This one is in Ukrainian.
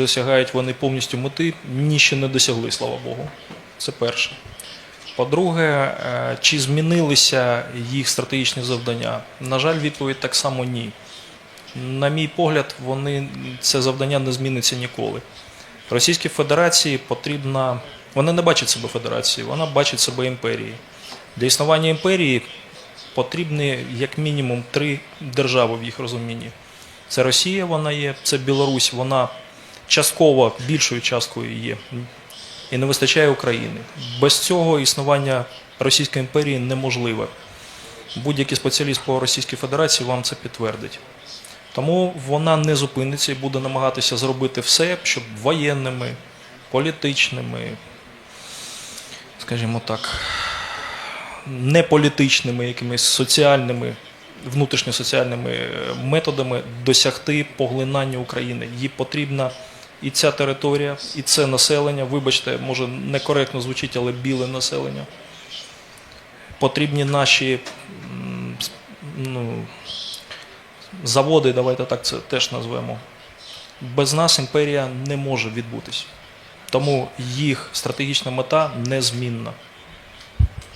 досягають вони повністю мети, ні ще не досягли, слава Богу. Це перше. По-друге, е, чи змінилися їх стратегічні завдання? На жаль, відповідь так само ні. На мій погляд, вони, це завдання не зміниться ніколи. Російській Федерації потрібна. Вона не бачить себе федерацією, вона бачить себе імперією. Для існування імперії потрібні як мінімум три держави в їх розумінні. Це Росія, вона є, це Білорусь, вона частково більшою часткою є. І не вистачає України. Без цього існування Російської імперії неможливе. Будь-який спеціаліст по Російській Федерації вам це підтвердить. Тому вона не зупиниться і буде намагатися зробити все, щоб воєнними, політичними, скажімо так, неполітичними, якимись соціальними, внутрішньосоціальними е, методами досягти поглинання України. Їй потрібна і ця територія, і це населення. Вибачте, може некоректно звучить, але біле населення. Потрібні наші ну, заводи, давайте так це теж назвемо. Без нас імперія не може відбутись. Тому їх стратегічна мета незмінна.